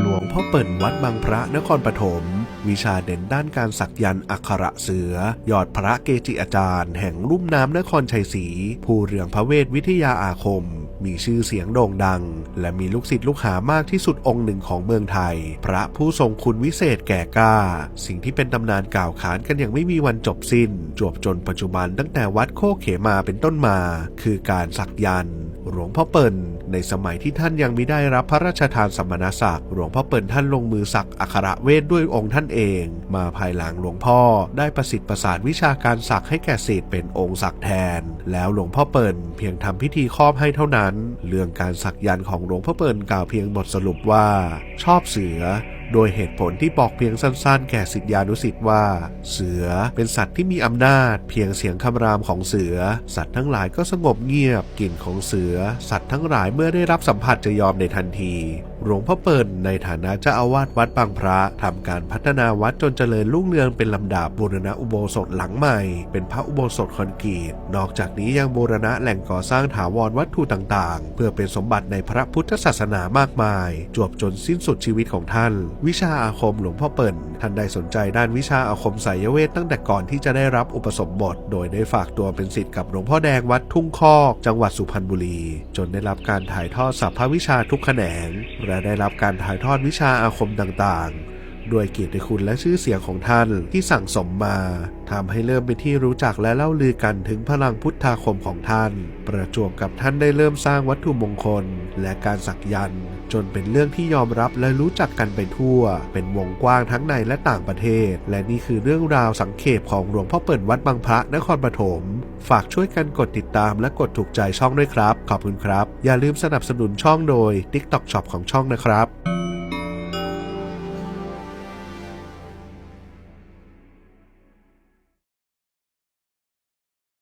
หลวงพ่อเปิ่นวัดบางพระนครปฐม วิชาเด่นด้านการสักยันต์อักขระเสือ ยอดพระเกจิอาจารย์ แห่งลุ่มน้ำนครชัยศรีผู้เรืองพระเวทวิทยาอาคม มีชื่อเสียงโด่งดัง และมีลูกศิษย์ลูกหามากที่สุดองค์หนึ่งของเมืองไทย พระผู้ทรงคุณวิเศษแก่กล้า สิ่งที่เป็นตำนานกล่าวขานกันอย่างไม่มีวันจบสิ้น จวบจนปัจจุบันตั้งแต่วัดโคกเขมาเป็นต้นมา คือการสักยันต์หลวงพ่อเปิ่น ในสมัยที่ท่านยังมิได้รับพระราชทานสมณศักดิ์หลวงพ่อเปิ่นท่านลงมือสักอักขระเวทด้วยองค์ท่านเอง มาภายหลังหลวงพ่อได้ประสิทธิ์ประสานวิชาการสักให้แก่ศิษย์เป็นองค์สักแทน แล้วหลวงพ่อเปิ่นเพียงทำพิธีครอบให้เท่านั้น เรื่องการสักยันต์ของหลวงพ่อเปิ่นกล่าวเพียงบทสรุปว่า ชอบเสือ โดยเหตุผลที่บอกเพียงสั้นๆ แก่สิทธิานุสิทธิ์ว่า เสือเป็นสัตว์ที่มีอำนาจ เพียงเสียงคำรามของเสือ สัตว์ทั้งหลายก็สงบเงียบกลิ่นของเสือ สัตว์ทั้งหลายเมื่อได้รับสัมผัสจะยอมในทันที หลวงพ่อเปิ่นในฐานะเจ้าอาวาสวัดบางพระทำการพัฒนาวัดจนเจริญรุ่งเรืองเป็นลำดับบูรณะอุโบสถหลังใหม่ เป็นพระอุโบสถคอนกรีต นอกจากนี้ยังบูรณะแหล่งก่อสร้างถาวรวัตถุต่างๆ เพื่อเป็นสมบัติในพระพุทธศาสนามากมาย จวบจนสิ้นสุดชีวิตของท่าน วิชาอาคมหลวงพ่อเปิ่นท่านได้สนใจด้านวิชาอาคมไสยเวทตั้งแต่ก่อนที่จะได้รับอุปสมบท โดยได้ฝากตัวเป็นศิษย์กับหลวงพ่อแดงวัดทุ่งคอก จังหวัดสุพรรณบุรี จนได้รับการถ่ายทอดสัพพวิชาทุกแขนงและได้รับการถ่ายทอดวิชาอาคมต่างๆ ด้วยเกียรติคุณและชื่อเสียงของท่านที่สั่งสมมาทำให้เริ่มเป็นที่รู้จักและเล่าลือกันถึงพลังพุทธาคมของท่าน ประจวบกับท่านได้เริ่มสร้างวัตถุมงคลและการสักยันต์จนเป็นเรื่องที่ยอมรับและรู้จักกันไปทั่ว เป็นวงกว้างทั้งในและต่างประเทศ และนี่คือเรื่องราวสังเขปของหลวงพ่อเปิ่นวัดบางพระนครปฐม ฝากช่วยกันกดติดตามและกดถูกใจช่องด้วยครับ ขอบคุณครับ อย่าลืมสนับสนุนช่องโดย TikTok Shop ของช่องนะครับ